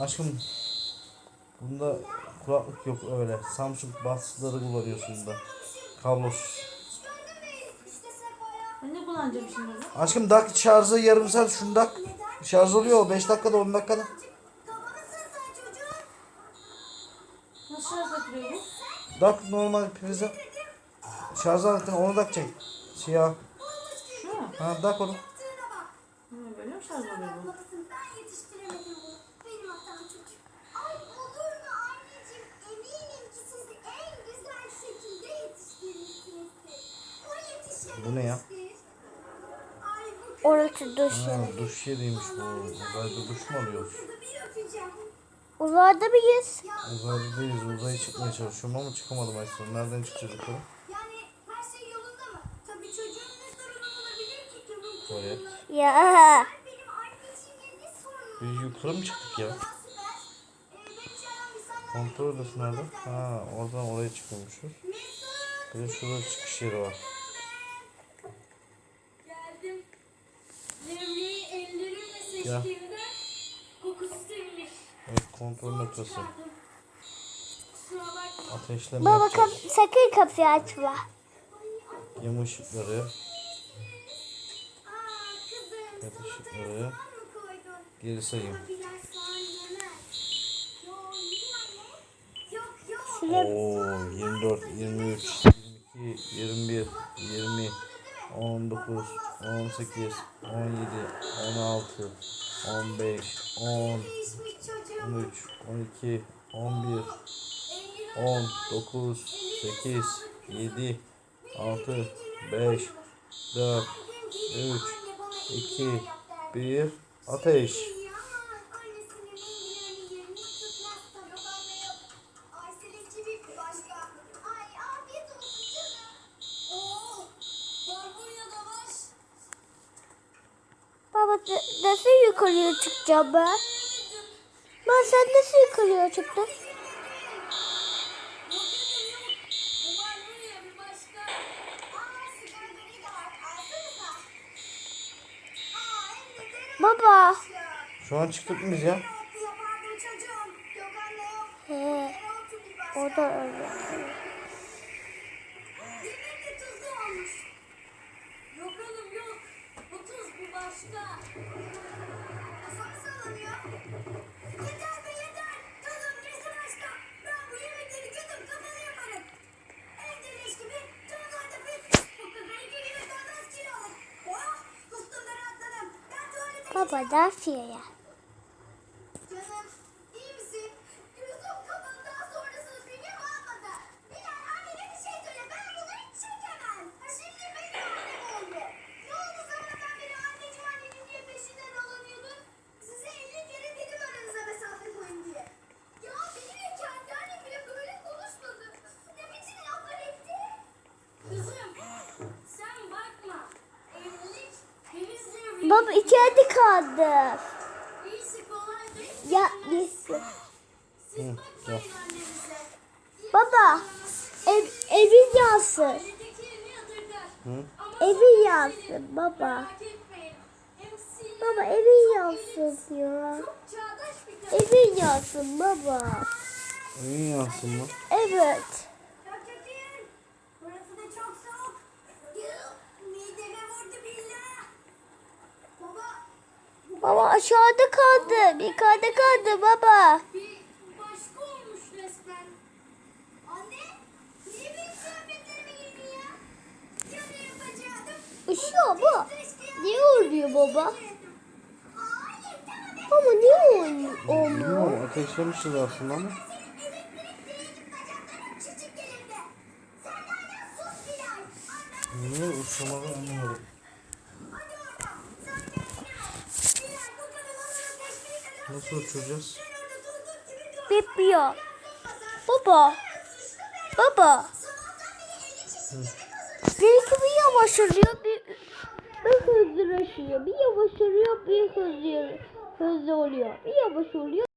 Aşkım bunda kulaklık yok öyle. Samsung basları kullanıyorsun bunda. Kablosuz. Ne kullanacağım şimdi? Aşkım dak şarjı yarım saat şunu dak. Şarj oluyor 5 dakikada 10 dakikada. Nasıl şarj bu? Dak normal prize. Şarj aletine onu takacak. Siyah. Şu mu? Ha dak onu. Şarj oluyor bu? Ben yetiştiremedim bunu. Benim hatam çocuk. Ay olur mu anneciğim? Eminim ki siz en güzel şekilde yetiştirmişsinizdir. O yetişememiştir. Bu ne ya? Ay bu Orası duş. Ha, duş yeriymiş bu. Uzayda duş mu alıyoruz? Uzayda mıyız? Uzayda değiliz. Uzaya çıkmaya çalışıyorum ama çıkamadım Aysun. Nereden çıkacağız yukarı? Yani her Biz yukarı mı çıktık ya? Kontrol odası nerede? Ha oradan oraya çıkıyormuşuz. Bir de şurada çıkış yeri var. Ya. Evet kontrol noktası. Ateşleme Baba kap yapacağız. sakın kapıyı açma. Yem ışıkları. Aa kızım. Evet salataya ışıkları. Geri sayayım. Oo 24, 23, 22, 21, 20, 19, 18, 17, 16, 15, 10, Değişmiş çocuğum. 13, 12, 11, Engin 10, 9, 8, 7, 6, 5, 4, 3, 2, 1, ateş. Baba nasıl yukarıya çıkacağım ben? Ben sen nasıl yukarıya çıktın? Yok dedim yok. Bu barbunya bir başka. Aa sigarları da var. Alsanıza. Aa hem de derin Baba. Şu an çıktık mı biz ya? He, o da öyle. Yok. Bu tuz bir başka. Masa mı Baba ne yapıyor Baba içeride kaldı. Ya neyse. Baba ev, yansın. Evi yadırgar. Hı? Ama Evin yansın baba. Baba evin yansın ya. çok çağdaş bir kadın. Evin yansın baba. İyi yansın mı? Evet. Baba aşağıda kaldı. Yukarıda kaldı baba. bir başka olmuş resmen. Anne niye benim kıyafetlerimi giydin ya? Ya ne yapacaktım? Işıyor bu. Niye oluyor baba? Ama niye ol- olmuyor? Bilmiyorum ateşlemişiz aslında ama. Niye uçamadı anlamadım. Nasıl uçuracağız? Bitmiyor. Baba. Baba. Belki bir yavaşlıyor bir, bir hızlılaşıyor. Bir yavaşlıyor bir hızlı, hızlı oluyor. Bir yavaş oluyor